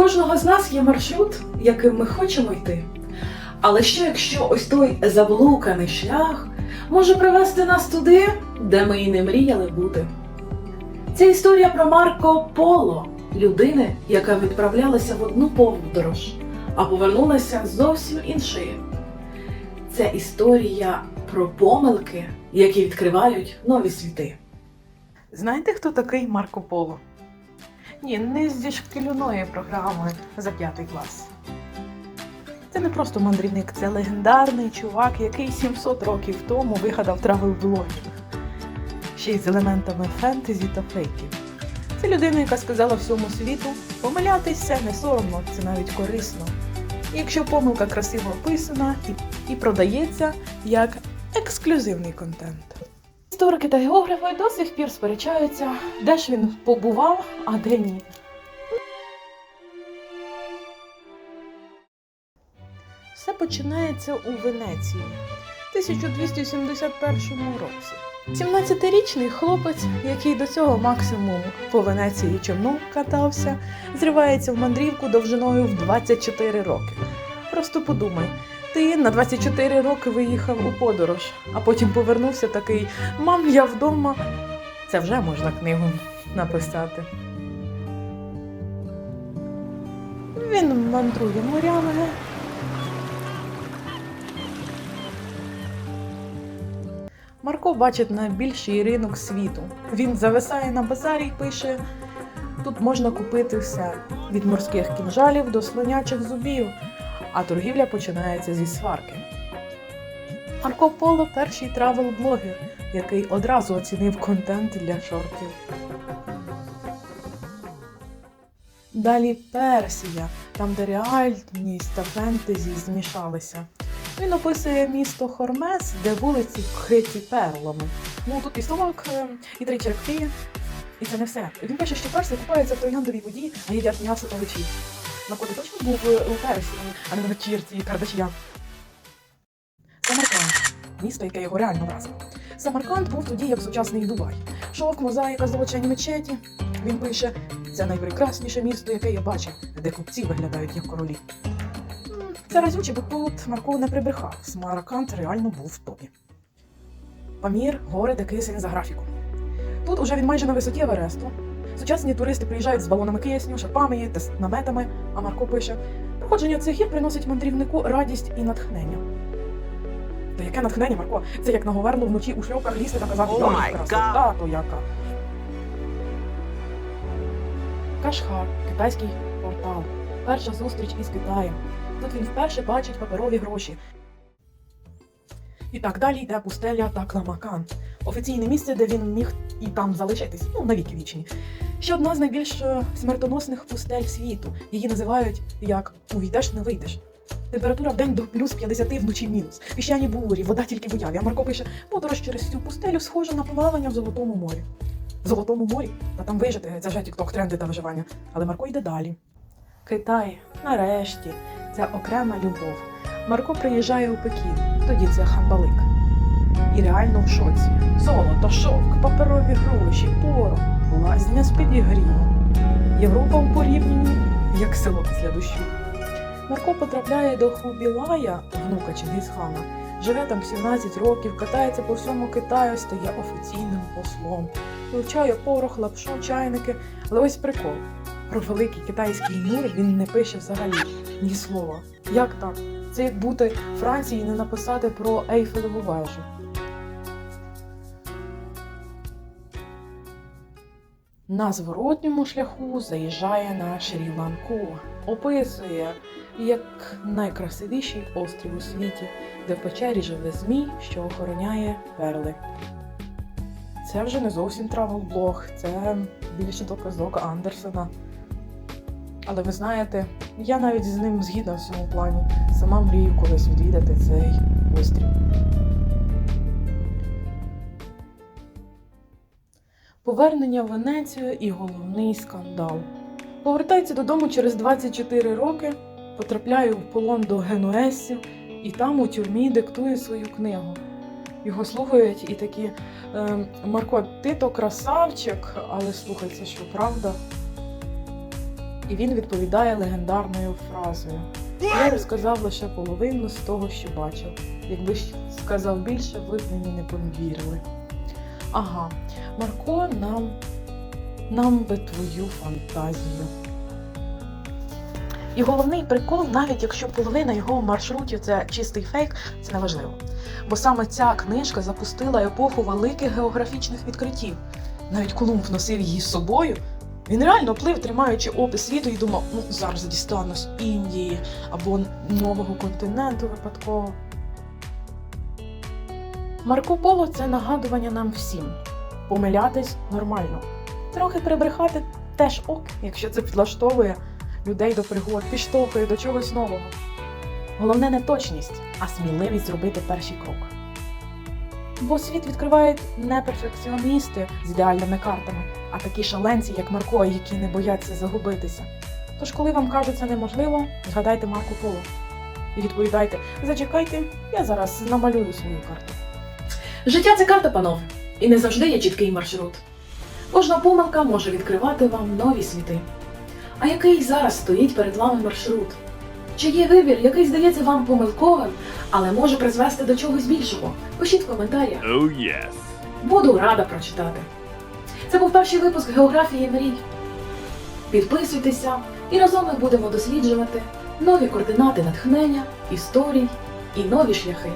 кожного з нас є маршрут, яким ми хочемо йти. Але що якщо ось той заблуканий шлях може привести нас туди, де ми і не мріяли бути? Це історія про Марко Поло, людини, яка відправлялася в одну подорож, а повернулася зовсім іншою. Це історія про помилки, які відкривають нові світи. Знаєте, хто такий Марко Поло? Ні, не зі шкільної програми за п'ятий клас. Це не просто мандрівник, це легендарний чувак, який 700 років тому вигадав травел блогінг. Ще й з елементами фентезі та фейків. Це людина, яка сказала всьому світу, помилятися не соромно, це навіть корисно. Якщо помилка красиво описана і, і продається як ексклюзивний контент. Історики та географи до сих пір сперечаються, де ж він побував, а де ні. Все починається у Венеції в 1271 році. 17-річний хлопець, який до цього максимум по Венеції човном катався, зривається в мандрівку довжиною в 24 роки. Просто подумай, ти на 24 роки виїхав у подорож, а потім повернувся такий Мам, я вдома. Це вже можна книгу написати. Він мандрує морями. Марко бачить найбільший ринок світу. Він зависає на базарі і пише: тут можна купити все від морських кінжалів до слонячих зубів, а торгівля починається зі сварки. Марко Поло перший травел-блогер, який одразу оцінив контент для шортів. Далі Персія, там де реальність та фентезі змішалися. Він описує місто Хормес, де вулиці вкриті перлами. Ну тут пісок е, і три черепки. І це не все. Він пише, що перси купаються в трояндовій воді, а їдять м'ясо та вечі. Ти точно був е, у Персії, а не на вечірці Кардашія. Самарканд місто, яке його реально вразило. Самарканд був тоді як сучасний Дубай. Шовк, мозаїка, золочені мечеті. Він пише: це найпрекрасніше місто, яке я бачив, де купці виглядають як королі. Це разюче, бо тут Марко не прибрехав. Самарканд реально був в топі. Памір, гори та кисень за графіку. Тут уже він майже на висоті Евересту. Сучасні туристи приїжджають з балонами кисню, шарпами та наметами, а Марко пише: проходження цих гір приносить мандрівнику радість і натхнення. Та яке натхнення, Марко? Це як на Говерлу вночі у шльопках лізти та казати, Oh красота то яка. Кашхар, китайський портал. Перша зустріч із Китаєм. Тут він вперше бачить паперові гроші. І так далі йде пустеля та Кламакан. Офіційне місце, де він міг і там залишитись, ну, навіки вічні. Ще одна з найбільш е, смертоносних пустель світу. Її називають як увійдеш, не вийдеш. Температура в день до плюс 50 вночі мінус. Піщані бурі, вода тільки в уяві. А Марко пише, подорож через цю пустелю схожа на плавання в Золотому морі. В Золотому морі? Та там вижити, це вже тікток тренди та виживання. Але Марко йде далі. Китай, нарешті, це окрема любов. Марко приїжджає у Пекін, тоді це Хамбалик. І реально в шоці. Золото, шовк, паперові гроші, порох, лазня з підігрівом. Європа у порівнянні, як село після дощу. Марко потрапляє до Хубілая, внука Чингисхана, живе там 17 років, катається по всьому Китаю, стає офіційним послом, вивчає порох, лапшу, чайники. Але ось прикол. Про великий китайський мір він не пише взагалі ні слова. Як так? Це як бути Франції і не написати про Ейфелеву вежу. На зворотньому шляху заїжджає на Шрі-Ланку, описує як найкрасивіший острів у світі, де в печері живе змій, що охороняє перли. Це вже не зовсім травел-блог, це більше до казок Андерсена. Але ви знаєте, я навіть з ним згідна в цьому плані. Сама мрію колись відвідати цей острів. Повернення в Венецію і головний скандал. Повертається додому через 24 роки, потрапляє в полон до генуесів і там у тюрмі диктує свою книгу. Його слухають і такі «Ем, Марко, ти то красавчик, але слухай, це що правда? І він відповідає легендарною фразою. Я розказав лише половину з того, що бачив. Якби сказав більше, ви б мені не повірили. Ага, Марко нам, нам би твою фантазію. І головний прикол, навіть якщо половина його маршрутів це чистий фейк, це неважливо. Бо саме ця книжка запустила епоху великих географічних відкриттів. Навіть Колумб носив її з собою. Він реально плив, тримаючи опис світу, і думав, ну зараз дістану з Індії або нового континенту випадково. Марко Поло це нагадування нам всім. Помилятись нормально. Трохи прибрехати теж ок, якщо це підлаштовує людей до пригод, підштовхує до чогось нового. Головне не точність, а сміливість зробити перший крок. Бо світ відкривають не перфекціоністи з ідеальними картами, а такі шаленці, як Марко, які не бояться загубитися. Тож, коли вам кажеться неможливо, згадайте Марко Поло і відповідайте: зачекайте, я зараз намалюю свою карту. Життя це карта, панов, і не завжди є чіткий маршрут. Кожна помилка може відкривати вам нові світи. А який зараз стоїть перед вами маршрут? Чи є вибір, який здається вам помилковим, але може призвести до чогось більшого? Пишіть в коментарях. Oh, yes. Буду рада прочитати. Це був перший випуск географії мрій. Підписуйтеся і разом ми будемо досліджувати нові координати натхнення, історій і нові шляхи.